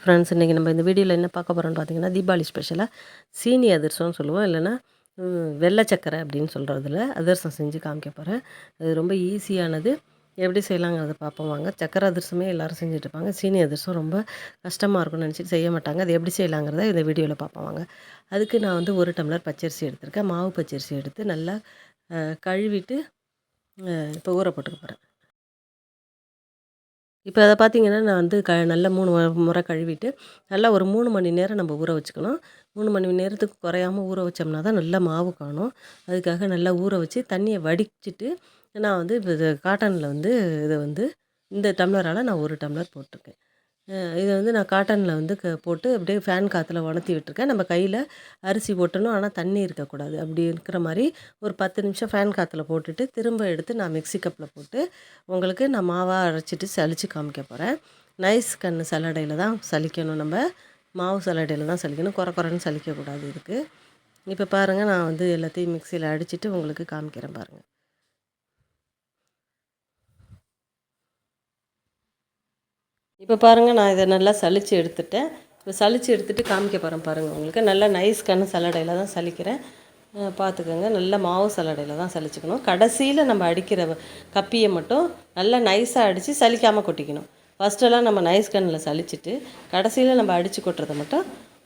Friends இன்றைக்கி நம்ம இந்த வீடியோவில் என்ன பார்க்க போகிறோம்னு பார்த்தீங்கன்னா தீபாவளி ஸ்பெஷலாக சீனி அதிர்சம்னு சொல்லுவோம். இல்லைன்னா வெள்ளை சக்கரை அப்படின்னு சொல்கிறதுல அதிரசம் செஞ்சு காமிக்க போகிறேன் அது ரொம்ப ஈஸியானது எப்படி செய்யலாங்கிறத பார்ப்போம் வாங்க. சக்கரை அதிரசமே எல்லோரும் செஞ்சுட்டு இருப்பாங்க. சீனி அதிர்சம் ரொம்ப கஷ்டமாக இருக்கும்னு நினச்சிட்டு செய்ய மாட்டாங்க. அது எப்படி செய்யலாங்கிறத இந்த வீடியோவில் பார்ப்போம் வாங்க. அதுக்கு நான் வந்து ஒரு டம்ளர் பச்சரிசி எடுத்திருக்கேன். மாவு பச்சரிசி எடுத்து நல்லா கழுவிட்டு இப்போ ஊற போட்டுக்க போகிறேன் இப்போ அதை பார்த்தீங்கன்னா நான் வந்து க நல்லா மூணு முறை கழுவிட்டு நல்லா ஒரு மூணு மணி நேரம் நம்ம ஊற வச்சுக்கணும். மூணு மணி நேரத்துக்கு குறையாம ஊற வச்சோம்னா தான் நல்லா மாவு காணும். அதுக்காக நல்லா ஊற வச்சு தண்ணியை வடிச்சிட்டு நான் வந்து இப்போ இது காட்டனில் வந்து இதை வந்து இந்த டம்ளரால் நான் ஒரு டம்ளர் போட்டிருக்கேன். இதை வந்து நான் காட்டனில் வந்து க போட்டு அப்படியே ஃபேன் காற்றுல உணர்த்தி விட்டுருக்கேன். நம்ம கையில் அரிசி ஒட்டணும் ஆனால் தண்ணி இருக்கக்கூடாது. அப்படி இருக்கிற மாதிரி ஒரு பத்து நிமிஷம் ஃபேன் காற்றுல போட்டுட்டு திரும்ப எடுத்து நான் மிக்ஸி கப்பில் போட்டு உங்களுக்கு நான் மாவாக அரைச்சிட்டு சலித்து காமிக்க போகிறேன் நைஸ் கண் சலடையில் தான் சலிக்கணும் நம்ம. மாவு சலடையில் தான் சலிக்கணும் குறை குறைன்னு சலிக்கக்கூடாது இதுக்கு. இப்போ பாருங்கள் நான் வந்து எல்லாத்தையும் மிக்சியில் அடிச்சிட்டு உங்களுக்கு காமிக்கிறேன் பாருங்கள் இப்போ பாருங்கள் நான் இதை நல்லா சளிச்சு எடுத்துட்டேன். இப்போ சளிச்சு எடுத்துட்டு காமிக்க போகிறேன் பாருங்கள் உங்களுக்கு. நல்லா நைஸ் கண்ணு சலடையில் தான் சலிக்கிறேன் பார்த்துக்கோங்க நல்ல மாவு சலடையில் தான் சலிச்சுக்கணும் கடைசியில் நம்ம அடிக்கிற கப்பியை மட்டும் நல்லா நைஸாக அடித்து சலிக்காமல் கொட்டிக்கணும். ஃபஸ்ட்டெல்லாம் நம்ம நைஸ் கண்ணில் சலிச்சுட்டு கடைசியில் நம்ம அடித்து கொட்டுறதை மட்டும்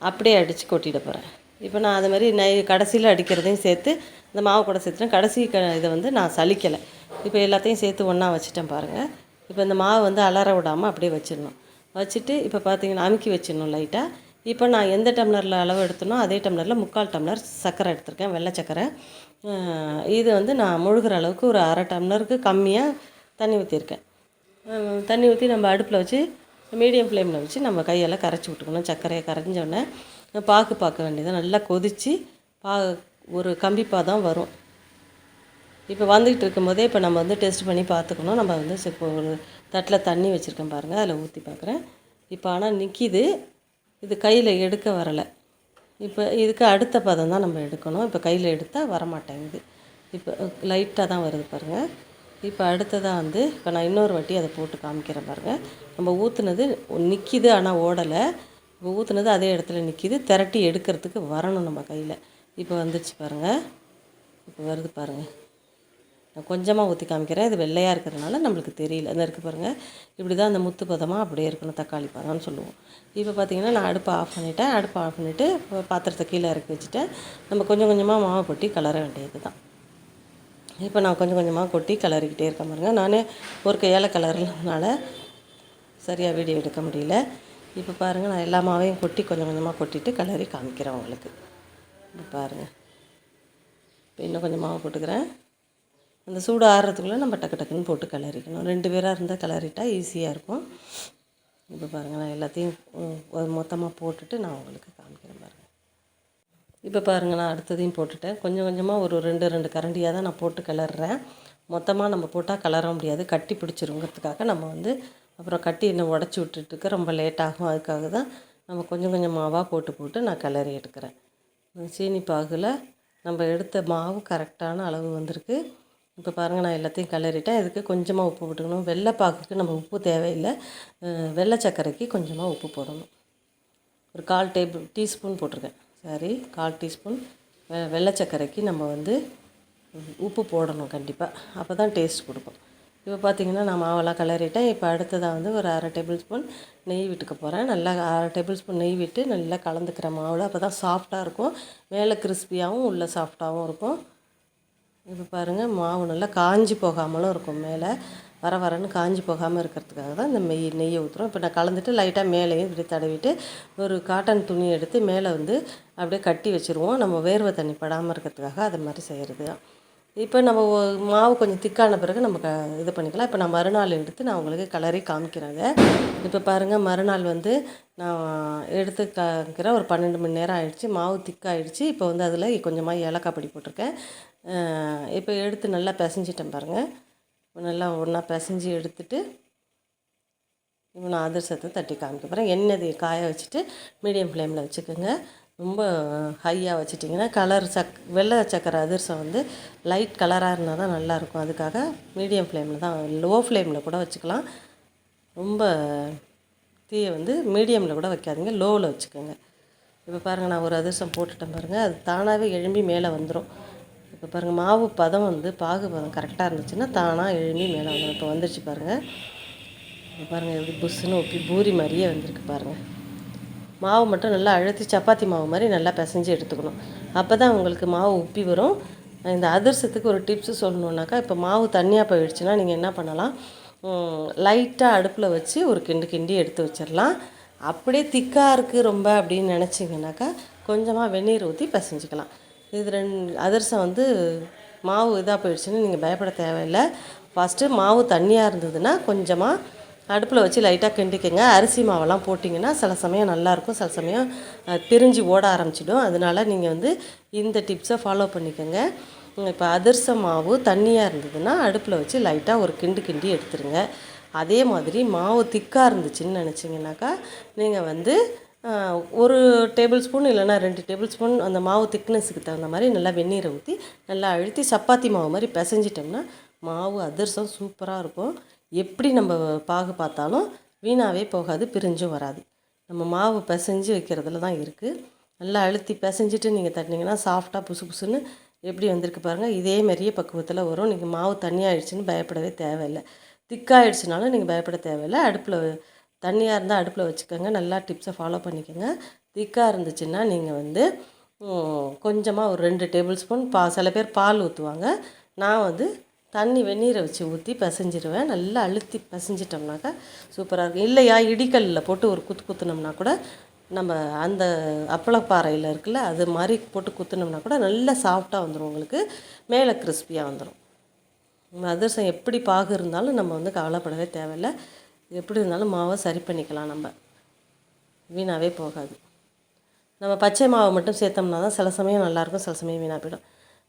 அப்படியே அடித்து கொட்டிட போகிறேன் இப்போ நான் அது மாதிரி நை கடைசியில் அடிக்கிறதையும் சேர்த்து இந்த மாவு கூட சேர்த்துட்டேன். கடைசி க இதை வந்து நான் சலிக்கலை இப்போ எல்லாத்தையும் சேர்த்து ஒன்றா வச்சுட்டேன் பாருங்கள் இப்போ இந்த மாவு வந்து அலற விடாமல் அப்படியே வச்சிடணும். வச்சுட்டு இப்போ பார்த்தீங்கன்னா அமுக்கி வச்சிடணும் லைட்டாக இப்போ நான் எந்த டம்ளரில் அளவு எடுத்தனோ அதே டம்ளரில் முக்கால் டம்ளர் சர்க்கரை எடுத்திருக்கேன் வெள்ளை சர்க்கரை. இது வந்து நான் முழுகிற அளவுக்கு ஒரு அரை டம்ளருக்கு கம்மியாக தண்ணி ஊற்றிருக்கேன் தண்ணி ஊற்றி நம்ம அடுப்பில் வச்சு மீடியம் ஃப்ளேமில் வச்சு நம்ம கையெல்லாம் கரைச்சி விட்டுக்கணும். சர்க்கரையை கரைஞ்சோடனே பாக்கு பார்க்க வேண்டியது. நல்லா கொதித்து பா ஒரு கம்பி பாதம் வரும். இப்போ வந்துக்கிட்டு இருக்கும்போதே இப்போ நம்ம வந்து டெஸ்ட் பண்ணி பார்த்துக்கணும். நம்ம வந்து இப்போ ஒரு தட்டில் தண்ணி வச்சுருக்கேன் பாருங்கள் அதில் ஊற்றி பார்க்குறேன். இப்போ ஆனால் நிற்கிது இது கையில் எடுக்க வரலை. இப்போ இதுக்கு அடுத்த பதம் தான் நம்ம எடுக்கணும். இப்போ கையில் எடுத்தால் வரமாட்டேங்குது இப்போ லைட்டாக தான் வருது பாருங்கள் இப்போ அடுத்ததாக வந்து இப்போ நான் இன்னொரு வாட்டி அதை போட்டு காமிக்கிறேன் பாருங்கள் நம்ம ஊற்றுனது நிற்கிது ஆனால் ஓடலை. இப்போ ஊற்றுனது அதே இடத்துல நிற்கிது திரட்டி எடுக்கிறதுக்கு வரணும் நம்ம கையில். இப்போ வந்துடுச்சு பாருங்கள் இப்போ வருது பாருங்கள் நான் கொஞ்சமாக ஊற்றி காமிக்கிறேன். இது வெள்ளையாக இருக்கிறதுனால நம்மளுக்கு தெரியல. இந்த இருக்குது பாருங்கள் இப்படி தான் அந்த முத்து பதமாக அப்படியே இருக்கணும். தக்காளி பதம்னு சொல்லுவோம். இப்போ பார்த்தீங்கன்னா நான் அடுப்பை ஆஃப் பண்ணிட்டேன். அடுப்பை ஆஃப் பண்ணிவிட்டு பாத்திரத்தை கீழே இறக்கி வச்சுட்டேன். நம்ம கொஞ்சம் கொஞ்சமாக மாவு கொட்டி கலர வேண்டியது தான் இப்போ நான் கொஞ்சம் கொஞ்சமாக கொட்டி கிளறிக்கிட்டே இருக்கேன் பாருங்கள் நான் ஒரு கையால் கலர்னால சரியாக வீடியோ எடுக்க முடியல. இப்போ பாருங்கள் நான் எல்லா மாவையும் கொட்டி கொஞ்சம் கொஞ்சமாக கொட்டிட்டு கலரி காமிக்கிறேன் உங்களுக்கு. இப்போ பாருங்கள் இப்போ இன்னும் கொஞ்சம் மாவு போட்டுக்கிறேன். அந்த சூடு ஆறுறதுக்குள்ளே நம்ம டக்கு டக்குன்னு போட்டு கிளறிக்கணும். ரெண்டு பேராக இருந்தால் கிளறிட்டா ஈஸியாக இருக்கும். இப்போ பாருங்கள் நான் எல்லாத்தையும் மொத்தமாக போட்டுட்டு நான் உங்களுக்கு காமிக்கிறேன் பாருங்கள் இப்போ பாருங்கள் நான் அடுத்ததையும் போட்டுட்டேன். கொஞ்சம் கொஞ்சமாக ஒரு ரெண்டு ரெண்டு கரண்டியாக தான் நான் போட்டு கிளறுறேன். மொத்தமாக நம்ம போட்டால் கிளற முடியாது. கட்டி பிடிச்சிருங்கிறதுக்காக நம்ம வந்து அப்புறம் கட்டி இன்னும் உடச்சி விட்டுட்டுக்கு ரொம்ப லேட் ஆகும். அதுக்காக தான் நம்ம கொஞ்சம் கொஞ்சம் மாவாக போட்டு போட்டு நான் கிளறி எடுக்கிறேன். சீனி பாகில் நம்ம எடுத்த மாவு கரெக்டான அளவு வந்திருக்கு. இப்போ பாருங்கள் நான் எல்லாத்தையும் கிளறிட்டேன். இதுக்கு கொஞ்சமாக உப்பு போட்டுக்கணும். வெள்ளை நம்ம உப்பு தேவையில்லை. வெள்ளை சர்க்கரைக்கு கொஞ்சமாக உப்பு போடணும். ஒரு கால் டேபிள் டீஸ்பூன் போட்டிருக்கேன். சாரி கால் டீஸ்பூன். வெ வெள்ளை சர்க்கரைக்கு நம்ம வந்து உப்பு போடணும் கண்டிப்பாக அப்போ தான் டேஸ்ட் கொடுக்கும். இப்போ பார்த்தீங்கன்னா நான் மாவெல்லாம் கிளறிட்டேன். இப்போ அடுத்ததாக வந்து ஒரு அரை டேபிள் ஸ்பூன் நெய் விட்டுக்க போகிறேன் நல்லா அரை டேபிள் ஸ்பூன் நெய் விட்டு நல்லா கலந்துக்கிறேன் மாவில் அப்போ தான் சாஃப்டாக இருக்கும். மேலே கிறிஸ்பியாகவும் உள்ளே சாஃப்டாகவும் இருக்கும். இப்போ பாருங்கள் மாவு நல்லா காஞ்சி போகாமலும் இருக்கும் மேலே. வர வரன்னு காஞ்சி போகாமல் இருக்கிறதுக்காக தான் இந்த மெய் நெய்யை ஊற்றுறோம் இப்போ நான் கலந்துட்டு லைட்டாக மேலேயும் இப்படி தடவிட்டு ஒரு காட்டன் துணி எடுத்து மேலே வந்து அப்படியே கட்டி வச்சுருவோம். நம்ம வேர்வை தண்ணி படாமல் இருக்கிறதுக்காக அது மாதிரி செய்கிறது தான். இப்போ நம்ம மாவு கொஞ்சம் திக்கான பிறகு நம்ம க இது பண்ணிக்கலாம். இப்போ நான் மறுநாள் எடுத்து நான் உங்களுக்கு கலரி காமிக்கிறேங்க. இப்போ பாருங்கள் மறுநாள் வந்து நான் எடுத்து காமிக்கிறேன். ஒரு பன்னெண்டு மணி நேரம் ஆயிடுச்சு. மாவு திக்காயிடுச்சு. இப்போ வந்து அதில் கொஞ்சமாக ஏலக்காய் பொடி போட்டிருக்கேன். இப்போ எடுத்து நல்லா பிசைஞ்சிட்டேன் பாருங்கள் நல்லா ஒன்றா பிசைஞ்சு எடுத்துட்டு இப்போ நான் அதிரசத்தை தட்டி காமிக்க போகிறேன் எண்ணெய் காய வச்சுட்டு மீடியம் ஃப்ளேமில் வச்சுக்கோங்க. ரொம்ப ஹையாக வச்சிட்டிங்கன்னா கலர் சக் வெள்ளை சக்கரை அதிரசம் வந்து லைட் கலராக இருந்தால் தான் நல்லாயிருக்கும். அதுக்காக மீடியம் ஃப்ளேமில் தான் லோ ஃப்ளேமில் கூட வச்சுக்கலாம். ரொம்ப தீயை வந்து மீடியமில் கூட வைக்காதீங்க லோவில் வச்சுக்கோங்க. இப்போ பாருங்கள் நான் ஒரு அதிரசம் போட்டுட்டேன் பாருங்கள் அது தானாகவே எழும்பி மேலே வந்துடும் இப்போ பாருங்கள் மாவு பதம் வந்து பாகு பதம் கரெக்டாக இருந்துச்சுன்னா தானாக எழும்பி மேலே வந்துடும் இப்போ வந்துருச்சு பாருங்கள் இப்போ பாருங்கள் எப்படி புஷ்ஷுன்னு ஒப்பி பூரி மாதிரியே வந்திருக்கு பாருங்கள் மாவு மட்டும் நல்லா அழுத்தி சப்பாத்தி மாவு மாதிரி நல்லா பிசைஞ்சு எடுத்துக்கணும். அப்போ தான் உங்களுக்கு மாவு உப்பி வரும். இந்த அதிரசத்துக்கு ஒரு டிப்ஸு சொல்லணுன்னாக்கா இப்போ மாவு தண்ணியாக போயிடுச்சுன்னா நீங்கள் என்ன பண்ணலாம்? லைட்டாக அடுப்பில் வச்சு ஒரு கிண்டு கிண்டி எடுத்து வச்சிடலாம். அப்படியே திக்காக இருக்குது ரொம்ப அப்படின்னு நினச்சிங்கனாக்கா கொஞ்சமாக வெந்நீர் ஊற்றி பிசைஞ்சிக்கலாம். இது ரெண்டு அதிரசம் வந்து மாவு இதாக போயிடுச்சுன்னு நீங்கள் பயப்பட தேவையில்லை. ஃபஸ்ட்டு மாவு தண்ணியாக இருந்ததுன்னா கொஞ்சமாக அடுப்பில் வச்சு லைட்டாக கிண்டிக்கங்க. அரிசி மாவெல்லாம் போட்டிங்கன்னா சில சமயம் நல்லாயிருக்கும். சில சமயம் பிரிஞ்சு ஓட ஆரம்பிச்சிடும். அதனால நீங்கள் வந்து இந்த டிப்ஸை ஃபாலோ பண்ணிக்கோங்க. இப்போ அதிரச மாவு தண்ணியாக இருந்ததுன்னா அடுப்பில் வச்சு லைட்டாக ஒரு கிண்டு கிண்டி எடுத்துருங்க. அதே மாதிரி மாவு திக்காக இருந்துச்சுன்னு நினச்சிங்கனாக்கா நீங்கள் வந்து ஒரு டேபிள் ஸ்பூன் இல்லைன்னா ரெண்டு டேபிள் ஸ்பூன் அந்த மாவு திக்னஸுக்கு தகுந்த மாதிரி நல்லா வெந்நீரை ஊற்றி நல்லா அழுத்தி சப்பாத்தி மாவு மாதிரி பிசைஞ்சிட்டோம்னா மாவு அதிரசம் சூப்பராக இருக்கும். எப்படி நம்ம பாகு பார்த்தாலும் வீணாகவே போகாது பிரிஞ்சும் வராது. நம்ம மாவு பிசைஞ்சு வைக்கிறதுல தான் இருக்குது நல்லா அழுத்தி பிசைஞ்சிட்டு நீங்கள் தட்டினீங்கன்னா சாஃப்டாக புசு புசுன்னு எப்படி வந்திருக்கு பாருங்கள் இதே மாதிரியே பக்குவத்தில் வரும். நீங்கள் மாவு தண்ணியாகிடுச்சின்னு பயப்படவே தேவையில்லை. திக்காயிடுச்சுனாலும் நீங்கள் பயப்பட தேவையில்லை. அடுப்பில் தண்ணியாக இருந்தால் அடுப்பில் வச்சுக்கோங்க. நல்லா டிப்ஸை ஃபாலோ பண்ணிக்கோங்க. திக்காக இருந்துச்சுன்னா நீங்கள் வந்து கொஞ்சமாக ஒரு ரெண்டு டேபிள் ஸ்பூன் பா சில பேர் பால் ஊற்றுவாங்க நான் வந்து தண்ணி வெந்நீரை வச்சு ஊற்றி பிசைஞ்சிருவேன். நல்லா அழுத்தி பிசைஞ்சிட்டோம்னாக்கா சூப்பராக இருக்கும். இல்லையா இடிக்கல்லில் போட்டு ஒரு குத்து குத்துனோம்னா கூட நம்ம அந்த அப்பளப்பாறையில் இருக்குல்ல அது மாதிரி போட்டு குத்துனோம்னா கூட நல்லா சாஃப்டாக வந்துடும் உங்களுக்கு. மேலே கிறிஸ்பியாக வந்துடும் அதிரசம் எப்படி பாகு இருந்தாலும் நம்ம வந்து கவலைப்படவே தேவையில்லை. எப்படி இருந்தாலும் மாவை சரி பண்ணிக்கலாம் நம்ம. வீணாகவே போகாது. நம்ம பச்சை மாவை மட்டும் சேர்த்தோம்னா தான் சில சமயம் நல்லாயிருக்கும் சில சமயம் வீணாக போயிடும்.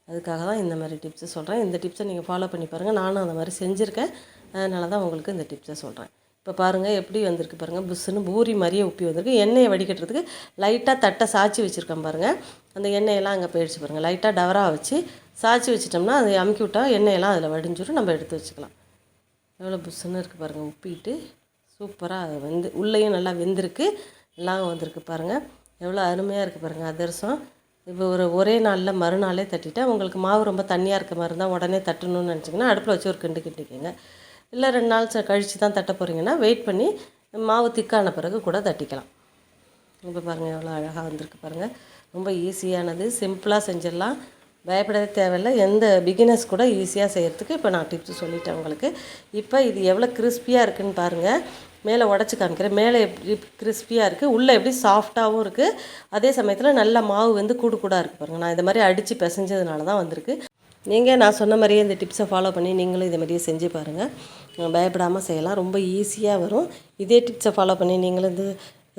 அதுக்காக தான் இந்த மாதிரி டிப்ஸை சொல்கிறேன் இந்த டிப்ஸை நீங்கள் ஃபாலோ பண்ணி பாருங்கள் நானும் அந்த மாதிரி செஞ்சுருக்கேன். அதனால தான் உங்களுக்கு இந்த டிப்ஸை சொல்கிறேன் இப்போ பாருங்கள் எப்படி வந்திருக்கு பாருங்கள் புஷ்ஷுன்னு பூரி மாதிரியே உப்பி வந்திருக்கு. எண்ணெயை வடிகட்டுறதுக்கு லைட்டாக தட்டை சாய்ச்சி வச்சுருக்கேன் பாருங்கள் அந்த எண்ணெயெல்லாம் அங்கே போயிடுச்சு பாருங்கள் லைட்டாக டவராக வச்சு சாய்ச்சி வச்சிட்டோம்னா அதை அமுக்கி விட்டால் எண்ணெயெல்லாம் அதில் வடிஞ்சிடும் நம்ம எடுத்து வச்சுக்கலாம். எவ்வளோ புஷ்ஷுன்னு இருக்குது பாருங்கள் உப்பிட்டு சூப்பராக வந்து உள்ளேயும் நல்லா வெந்திருக்கு. எல்லாம் வந்திருக்கு பாருங்கள் எவ்வளோ அருமையாக இருக்குது பாருங்கள் அதிரசம். இப்போ ஒரு ஒரே நாளில் மறுநாளே தட்டிட்டேன் உங்களுக்கு மாவு ரொம்ப தண்ணியாக இருக்க மாதிரி இருந்தால் உடனே தட்டணும்னு நினச்சிங்கன்னா அடுப்பில் வச்சு ஒரு கிண்டு கிண்டிக்கோங்க. இல்லை ரெண்டு நாள் ச- தான் தட்ட போகிறீங்கன்னா வெயிட் பண்ணி மாவு திக்கான பிறகு கூட தட்டிக்கலாம். இப்போ பாருங்கள் எவ்வளோ அழகாக வந்திருக்கு பாருங்கள் ரொம்ப ஈஸியானது சிம்பிளாக செஞ்சிடலாம். பயப்படவே தேவையில்லை. எந்த பிகினர்ஸ் கூட ஈஸியாக செய்கிறதுக்கு இப்போ நான் டிப்ஸ் சொல்லிட்டேன் உங்களுக்கு. இப்போ இது எவ்வளோ கிறிஸ்பியாக இருக்குதுன்னு பாருங்கள் மேலே உடச்சி காமிக்கிறேன். மேலே எப்படி கிறிஸ்பியாக இருக்குது உள்ளே எப்படி சாஃப்டாகவும் இருக்குது அதே சமயத்தில் நல்ல மாவு வந்து கூடு கூடாக இருக்குது பாருங்கள் நான் இந்த மாதிரி அடித்து பிசைஞ்சதுனால தான் வந்திருக்கு. நீங்கள் நான் சொன்ன மாதிரியே இந்த டிப்ஸை ஃபாலோ பண்ணி நீங்களும் இதே மாதிரியே செஞ்சு பாருங்கள் பயப்படாமல் செய்யலாம். ரொம்ப ஈஸியாக வரும். இதே டிப்ஸை ஃபாலோ பண்ணி நீங்களும் இந்த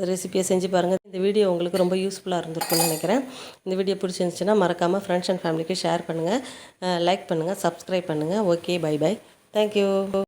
ரெசிபியை செஞ்சு பாருங்கள் இந்த வீடியோ உங்களுக்கு ரொம்ப யூஸ்ஃபுல்லாக இருந்திருக்கும்னு நினைக்கிறேன். இந்த வீடியோ பிடிச்சிருந்துச்சுன்னா மறக்காமல் ஃப்ரெண்ட்ஸ் அண்ட் ஃபேமிலிக்கு ஷேர் பண்ணுங்கள் லைக் பண்ணுங்கள் சப்ஸ்கிரைப் பண்ணுங்கள் okay bye bye thank you